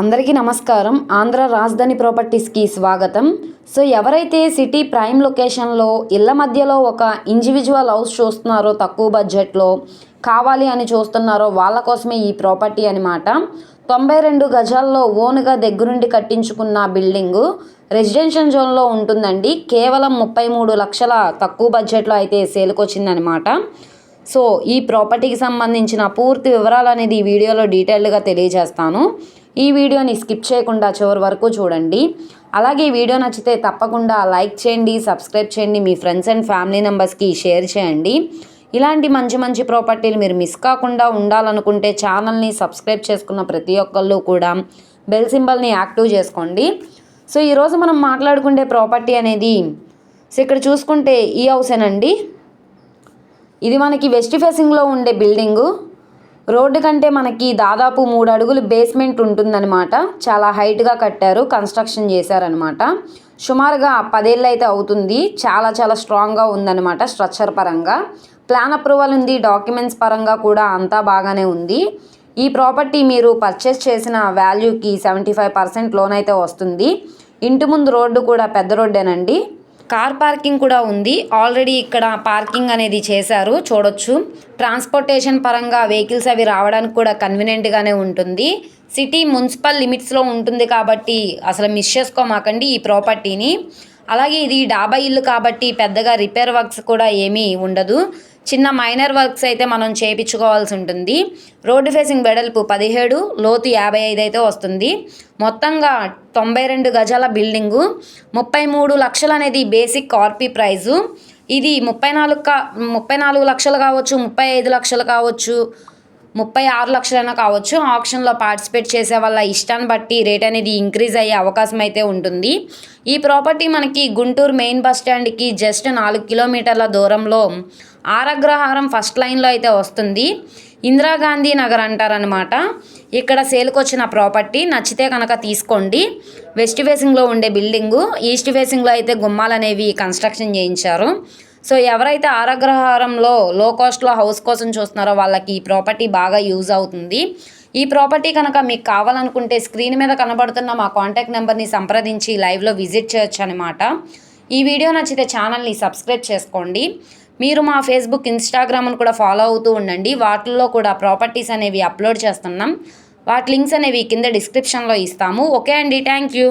అందరికీ నమస్కారం. ఆంధ్ర రాజధాని ప్రాపర్టీస్కి స్వాగతం. సో ఎవరైతే సిటీ ప్రైమ్ లొకేషన్లో ఇళ్ళ మధ్యలో ఒక ఇండివిజువల్ హౌస్ చూస్తున్నారో తక్కువ బడ్జెట్లో కావాలి అని చూస్తున్నారో వాళ్ళ కోసమే ఈ ప్రాపర్టీ అనమాట తొంభై రెండు గజాల్లో ఓన్గా దగ్గరుండి కట్టించుకున్న బిల్డింగు రెసిడెన్షియల్ జోన్లో ఉంటుందండి. కేవలం ముప్పై మూడు లక్షల తక్కువ బడ్జెట్లో అయితే సేల్కొచ్చిందనమాట సో ఈ ప్రాపర్టీకి సంబంధించిన పూర్తి వివరాలు అనేది ఈ వీడియోలో డీటెయిల్డ్గా తెలియజేస్తాను. ఈ వీడియోని స్కిప్ చేయకుండా చివరి వరకు చూడండి. అలాగే ఈ వీడియో నచ్చితే తప్పకుండా లైక్ చేయండి సబ్స్క్రైబ్ చేయండి మీ ఫ్రెండ్స్ అండ్ ఫ్యామిలీ మెంబర్స్కి షేర్ చేయండి. ఇలాంటి మంచి మంచి ప్రాపర్టీలు మీరు మిస్ కాకుండా ఉండాలనుకుంటే ఛానల్ని సబ్స్క్రైబ్ చేసుకున్న ప్రతి ఒక్కళ్ళు కూడా బెల్ సింబల్ని యాక్టివ్ చేసుకోండి. సో ఈరోజు మనం మాట్లాడుకునే ప్రాపర్టీ అనేది సో ఇక్కడ చూసుకుంటే ఈ హౌసేనండి. ఇది మనకి వెస్ట్ ఫేసింగ్లో ఉండే బిల్డింగు. రోడ్డు కంటే మనకి దాదాపు మూడు అడుగులు బేస్మెంట్ ఉంటుందన్నమాట. చాలా హైట్గా కట్టారు కన్స్ట్రక్షన్ చేశారనమాట సుమారుగా పదేళ్ళు అయితే అవుతుంది. చాలా చాలా స్ట్రాంగ్గా ఉందన్నమాట స్ట్రక్చర్ పరంగా. ప్లాన్ అప్రూవల్ ఉంది డాక్యుమెంట్స్ పరంగా కూడా అంతా బాగానే ఉంది. ఈ ప్రాపర్టీ మీరు పర్చేస్ చేసిన వాల్యూకి సెవెంటీ ఫైవ్ పర్సెంట్ లోన్ అయితే వస్తుంది. ఇంటి ముందు రోడ్డు కూడా పెద్ద రోడ్డేనండి. కార్ పార్కింగ్ కూడా ఉంది. ఆల్రెడీ ఇక్కడ పార్కింగ్ అనేది చేశారు. చూడొచ్చు. ట్రాన్స్పోర్టేషన్ పరంగా వెహికల్స్ అవి రావడానికి కూడా కన్వీనియంట్గానే ఉంటుంది. సిటీ మున్సిపల్ లిమిట్స్లో ఉంటుంది కాబట్టి అసలు మిస్ చేసుకోమాకండి ఈ ప్రాపర్టీని. అలాగే ఇది డాబా ఇల్లు కాబట్టి పెద్దగా రిపేర్ వర్క్స్ కూడా ఏమీ ఉండదు. చిన్న మైనర్ వర్క్స్ అయితే మనం చేయించుకోవాల్సి ఉంటుంది. రోడ్డు ఫేసింగ్ వెడల్పు పదిహేడు లోతు యాభై ఐదు అయితే వస్తుంది. మొత్తంగా తొంభై రెండు గజాల బిల్డింగు ముప్పై మూడు లక్షలు అనేది బేసిక్ కార్పీ ప్రైజు. ఇది ముప్పై నాలుగు కా ముప్పై నాలుగు లక్షలు కావచ్చు ముప్పై ఐదు లక్షలు కావచ్చు ముప్పై ఆరు లక్షలైనా కావచ్చు. ఆప్షన్లో పార్టిసిపేట్ చేసే వాళ్ళ ఇష్టాన్ని బట్టి రేట్ అనేది ఇంక్రీజ్ అయ్యే అవకాశం అయితే ఉంటుంది. ఈ ప్రాపర్టీ మనకి గుంటూరు మెయిన్ బస్ స్టాండ్కి జస్ట్ నాలుగు కిలోమీటర్ల దూరంలో ఆరగ్రహారం ఫస్ట్ లైన్లో అయితే వస్తుంది. ఇందిరాగాంధీ నగర్ అంటారనమాట ఇక్కడ సేల్కి వచ్చిన ప్రాపర్టీ నచ్చితే కనుక తీసుకోండి. వెస్ట్ ఫేసింగ్లో ఉండే బిల్డింగు ఈస్ట్ ఫేసింగ్లో అయితే గుమ్మాలు అనేవి కన్స్ట్రక్షన్ చేయించారు. సో ఎవరైతే ఆరగ్రహారంలో లో కాస్ట్లో హౌస్ కోసం చూస్తున్నారో వాళ్ళకి ఈ ప్రాపర్టీ బాగా యూజ్ అవుతుంది. ఈ ప్రాపర్టీ కనుక మీకు కావాలనుకుంటే స్క్రీన్ మీద కనబడుతున్న మా కాంటాక్ట్ నెంబర్ని సంప్రదించి లైవ్లో విజిట్ చేయొచ్చు అనమాట ఈ వీడియో నచ్చితే ఛానల్ని సబ్స్క్రైబ్ చేసుకోండి. మీరు మా ఫేస్బుక్ ఇన్స్టాగ్రామ్ను కూడా ఫాలో అవుతూ ఉండండి. వాటిల్లో కూడా ప్రాపర్టీస్ అనేవి అప్లోడ్ చేస్తున్నాం. వాటి లింక్స్ అనేవి కింద డిస్క్రిప్షన్లో ఇస్తాము. ఓకే అండి. Thank you